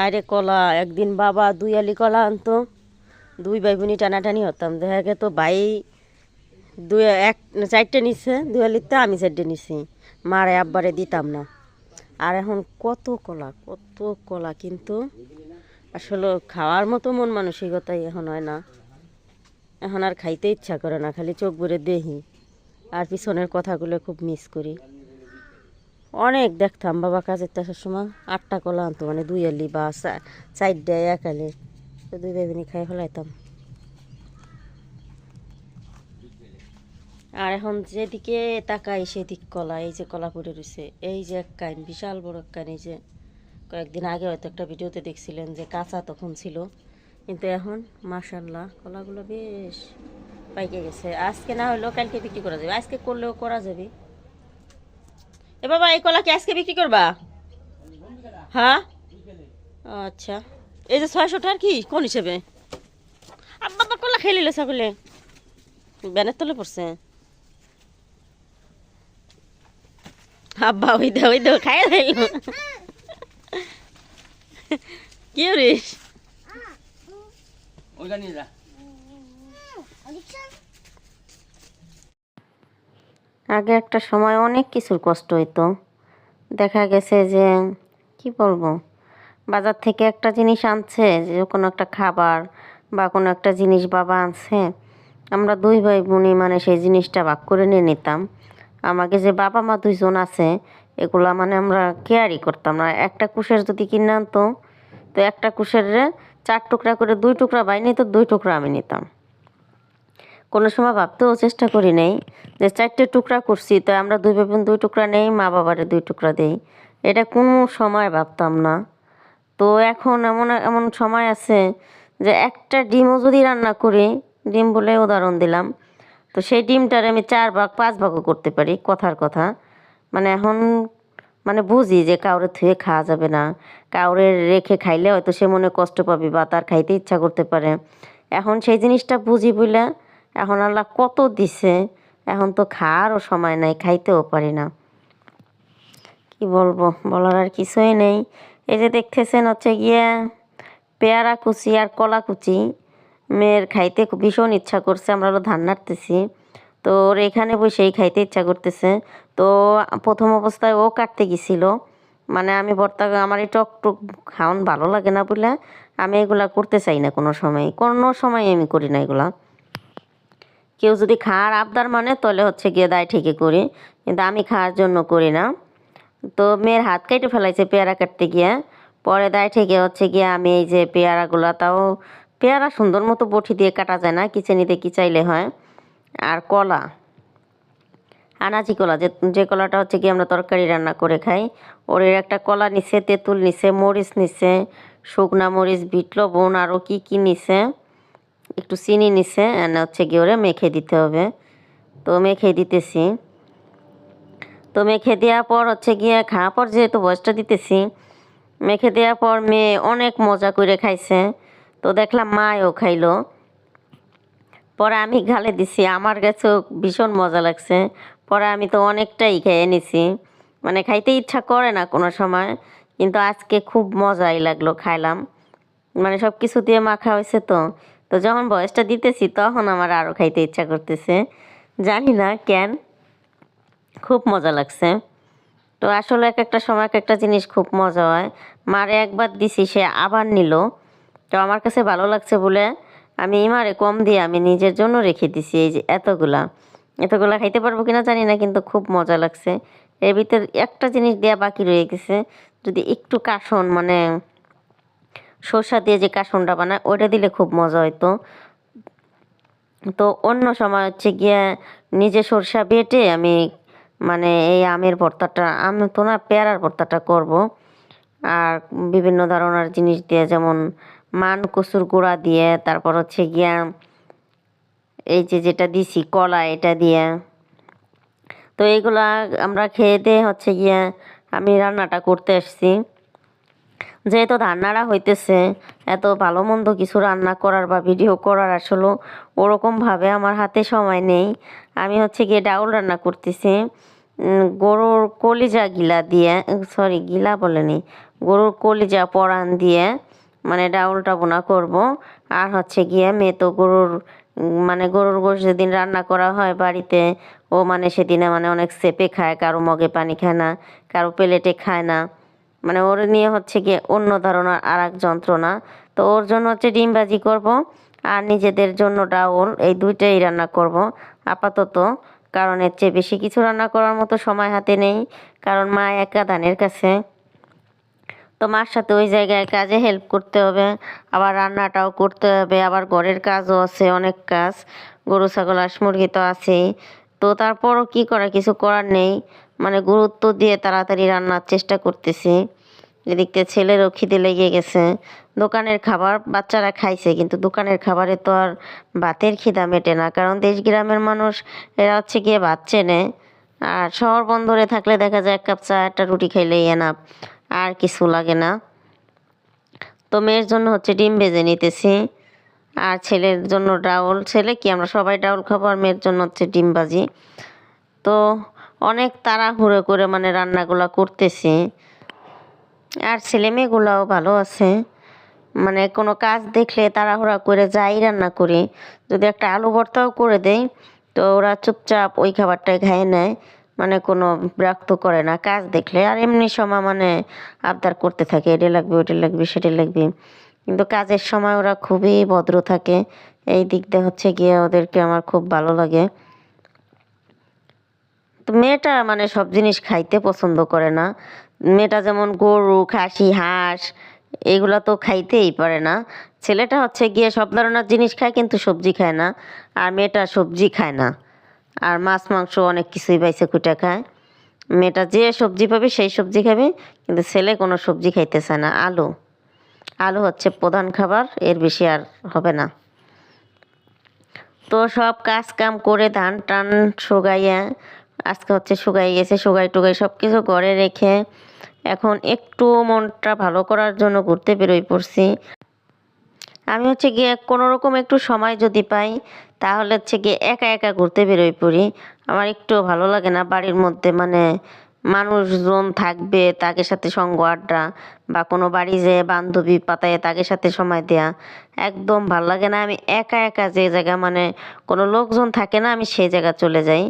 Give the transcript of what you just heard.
আরে কলা, একদিন বাবা দুই আলি কলা আনতো। দুই ভাই বোনই টানাটানি হতাম। দেখা তো ভাই দুই, এক, চারটে নিচ্ছে দুই আলিতে আমি চারটে নিছি। মারে আব্বারে দিতাম না। আর এখন কত কলা কত কলা কিন্তু আসলে খাওয়ার মতো মন মানসিকতাই এখন হয় না। এখন আর খাইতে ইচ্ছা করে না, খালি চোখ ভরে দেহি। আর পিছনের কথাগুলো খুব মিস করি। অনেক দেখতাম বাবা কাজের টাকার সময়। আটটা কলা আনতো মানে দুই আলি বা চারটে, এক আলি। তো দুই বেগুনি খাই ফেলাইতাম। আর এখন যেদিকে তাকাই সেদিক কলা, এই যে কলা পড়ে রয়েছে এই যে এক কাইন, বিশাল বড় এক কাইন, এই যে কয়েকদিন আগে হয়তো একটা ভিডিওতে দেখছিলেন যে কাঁচা তখন ছিল, কিন্তু এখন মাশাল্লাহ কলাগুলো বেশ পাইকে গেছে। আজকে না হলেও কালকে বিক্রি করা যাবে, আজকে করলেও করা যাবে। এ বাবা এই কলা কি আজকে বিক্রি করবা? হ্যাঁ? আচ্ছা। এই যে ছয়শো টাকার কি? কোন হিসেবে? বাবা কলা খেয়ে নিলে সকলে ব্যানের তলে পড়ছে। আব্বা ওই দে ওই দে খাই দিল। কি রিস ওইটা নিয়ে যা। আগে একটা সময় অনেক কিছুর কষ্ট হইতো। দেখা গেছে যে, কি বলব? বাজার থেকে একটা জিনিস আনছে, যে কোনো একটা খাবার বা কোনো একটা জিনিস বাবা আনছে, আমরা দুই ভাই বোনই মানে সেই জিনিসটা ভাগ করে নিয়ে নিতাম। আমাকে যে বাবা মা দুইজন আছে, এগুলা মানে আমরা কেয়ারই করতাম না। একটা কুশের যদি কিনে আনতো, তো একটা কুশের চার টুকরা করে দুই টুকরা বাই নিত দুই টুকরা আমি নিতাম। কোনো সময় ভাবতেও চেষ্টা করি নাই যে চারটে টুকরা করছি, তো আমরা দুই বোন দুই টুকরা নেই, মা বাবারে দুই টুকরা দেই। এটা কোনো সময় ভাবতাম না। তো এখন এমন এমন সময় আছে যে একটা ডিমও যদি রান্না করি, ডিম বলে উদাহরণ দিলাম, তো সেই ডিমটার আমি চার ভাগ, পাঁচ ভাগও করতে পারি, কথার কথা। মানে এখন মানে বুঝি যে কাউরে থুয়ে খাওয়া যাবে না। কাউরে রেখে খাইলে হয়তো সে মনে কষ্ট পাবে বা তার খাইতে ইচ্ছা করতে পারে। এখন সেই জিনিসটা বুঝি বলে এখন আল্লাহ কত দিছে? এখন তো খাওয়ারও সময় নাই, খাইতেও পারি না। কি বলব? বলার আর কিছুই নেই। এই যে দেখতেছেন হচ্ছে গিয়ে পেয়ারা কুচি আর কলা কুচি। মেয়ের খাইতে ভীষণ ইচ্ছা করছে, আমরা ধান নাড়তেছি। তো ওর এখানে বসেই খাইতে ইচ্ছা করতেছে। তো প্রথম অবস্থায় ও কাটতে গেছিল। মানে আমি বর্তা আমার এই টক টক খাওয়ান ভালো লাগে না বলে আমি এগুলা করতে চাই না কোনো সময়। কোনো সময় আমি করি না এগুলা। কেউ যদি খাওয়ার আবদার মানে তাহলে হচ্ছে গিয়ে দায় ঠিকই করি। কিন্তু আমি খাওয়ার জন্য করি না। তো মেয়ের হাত কেটে ফেলাইছে পেয়ারা কাটতে গিয়ে। পরে দায় থেকে হচ্ছে গিয়ে আমি এই যে পেয়ারাগুলো, তাও পেয়ারা সুন্দর মতো বটি দিয়ে কাটা যায় না, কিচেনিতে কি চাইলে হয়। আর কলা, আনাজি কলা, যে যে কলাটা হচ্ছে কি আমরা তরকারি রান্না করে খাই, ওর একটা কলা নিছে, তেঁতুল নিছে, মরিচ নিছে, শুকনা মরিচ, বিট, লবণ আরও কি কি নিছে। একটু চিনি নিছে হচ্ছে গিয়ে ওরে মেখে দিতে হবে। তো মেখে দিতেছি। তো মেখে দেওয়ার পর হচ্ছে গিয়ে খাওয়ার পর যেহেতু বয়সটা দিতেছি, মেখে দেওয়ার পর মেয়ে অনেক মজা করে খাইছে। তো দেখলাম মায়ও খাইলো। পরে আমি গালে দিছি, আমার কাছেও ভীষণ মজা লাগছে। পরে আমি তো অনেকটাই খেয়ে নিছি। মানে খাইতে ইচ্ছা করে না কোনো সময়, কিন্তু আজকে খুব মজাই লাগল খাইলাম। মানে সব কিছু দিয়ে মাখা হয়েছে তো। তো যখন বয়সটা দিতেছি, তখন আমার আরও খাইতে ইচ্ছা করতেছে। জানি না কেন, খুব মজা লাগছে। তো আসলে এক একটা সময় এক একটা জিনিস খুব মজা হয়। মারে একবার দিছি, সে আবার নিল। তো আমার কাছে ভালো লাগছে বলে আমি মারে কম দিয়ে আমি নিজের জন্য রেখে দিছি এই যে এতগুলা। এতগুলা খাইতে পারব কিনা জানি না, কিন্তু খুব মজা লাগছে। এর ভিতর একটা জিনিস দেয়া বাকি রয়ে গেছে। যদি একটু কাসন মানে সর্ষা দিয়ে যে কাসনটা বানায়, ওইটা দিলে খুব মজা হইতো। তো অন্য সময় হচ্ছে গিয়ে নিজে সরষা বেটে আমি মানে এই আমের ভর্তাটা, আম তো না, পেয়ারার ভর্তাটা করব। আর বিভিন্ন ধরনের জিনিস দিয়ে, যেমন মান কচুর গুঁড়া দিয়ে, তারপর হচ্ছে গিয়া এই যে যেটা দিছি, কলা এটা দিয়ে। তো এইগুলা আমরা খেয়ে দিয়ে হচ্ছে গিয়া আমি রান্নাটা করতে এসেছি যেহেতু রান্নাটা হইতেছে, এত ভালো মন্দ কিছু রান্না করার বা ভিডিও করার আসলে ওরকমভাবে আমার হাতে সময় নেই। আমি হচ্ছে গিয়ে ডাউল রান্না করতেছি। গরুর কলিজা গিলা দিয়ে, সরি, গিলা বলেনি গরুর কলিজা পরান দিয়ে মানে ডাউলটা বোনা করব। আর হচ্ছে গিয়ে মেয়ে তো গরুর মানে গরুর গোশ যেদিন রান্না করা হয় বাড়িতে, ও মানে সেদিনে মানে অনেক সেপে খায়, কারও মগে পানি খায় না, কারও প্লেটে খায় না। মানে ওর নিয়ে হচ্ছে গিয়ে অন্য ধরনের আর এক যন্ত্রণা। তো ওর জন্য হচ্ছে ডিম ভাজি করব আর নিজেদের জন্য ডাউল এই দুইটাই রান্না করব আপাতত, কারণ এর চেয়ে বেশি কিছু রান্না করার মতো সময় হাতে নেই, কারণ মা একা ধানের কাছে। তো মার সাথে ওই জায়গায় কাজে হেল্প করতে হবে, আবার রান্নাটাও করতে হবে, আবার ঘরের কাজও আছে, অনেক কাজ। গরু, ছাগল, হাঁস, মুরগি তো আছেই। তো তারপরও কি করা, কিছু করার নেই। মানে গুরুত্ব দিয়ে তাড়াতাড়ি রান্নার চেষ্টা করতেছি। এদিকে ছেলেরও খিদে লেগে গেছে। দোকানের খাবার বাচ্চারা খাইছে, কিন্তু দোকানের খাবারে তো আর ভাতের খিদা মেটে না, কারণ দেশ গ্রামের মানুষ, এরা হচ্ছে গিয়ে ভাত চেনে। আর শহর বন্দরে থাকলে দেখা যায় এক কাপ চা, একটা রুটি খাইলেই এনাফ, আর কিছু লাগে না। তো মেয়ের জন্য হচ্ছে ডিম ভেজে নিতেছি, আর ছেলের জন্য ডাউল। ছেলে কি? আমরা সবাই ডাউল খাব, আর মেয়ের জন্য হচ্ছে ডিম ভাজি। তো অনেক তাড়াহুড়ো করে মানে রান্নাগুলো করতেছি। আর ছেলে মেয়েগুলাও ভালো আছে। মানে কোনো কাজ দেখলে তাড়াহুড়া করে যাই রান্না করি। যদি একটা আলু ভর্তাও করে দেই, তো ওরা চুপচাপ ওই খাবারটাই খায় নেয়। মানে কোনো বিরক্ত করে না কাজ দেখলে। আর এমনি সময় মানে আবদার করতে থাকে, এটা লাগবে, ওটা লাগবে, সেটা লাগবে। কিন্তু কাজের সময় ওরা খুবই ভদ্র থাকে। এই দিক দিয়ে হচ্ছে গিয়ে ওদেরকে আমার খুব ভালো লাগে। তো মেয়েটা মানে সব জিনিস খাইতে পছন্দ করে না। মেয়েটা যেমন গরু, খাসি, হাঁস, এগুলো তো খাইতেই পারে না। ছেলেটা হচ্ছে গিয়ে সব ধরনের জিনিস খায় কিন্তু সবজি খায় না। আর মেয়েটা সবজি খায় না। আর মাছ, মাংস অনেক কিছুই পাইছে কুটা খায়। মেয়েটা যে সবজি পাবে সেই সবজি খাবে, কিন্তু ছেলে কোনো সবজি খাইতে চায় না। আলু। আলু হচ্ছে প্রধান খাবার, এর বেশি আর হবে না। তো সব কাজ কাম করে ধান টান শুকাইয়া আজকে হচ্ছে শুকাই গেছে শুকাই টুকাই সব কিছু ঘরে রেখে এখন একটু মনটা ভালো করার জন্য ঘুরতে বেরোই পড়ছি। আমি হচ্ছে গিয়ে কোনো রকম একটু সময় যদি পাই, তাহলে হচ্ছে গিয়ে একা একা ঘুরতে বেরোই পড়ি। আমার একটু ভালো লাগে না বাড়ির মধ্যে মানে মানুষজন থাকবে, তাকে সাথে সঙ্গ আড্ডা বা কোনো বাড়ি যে বান্ধবী পাতায় তাকে সাথে সময় দেয়া, একদম ভালো লাগে না। আমি একা একা যে জায়গা মানে কোনো লোকজন থাকে না, আমি সেই জায়গা চলে যাই।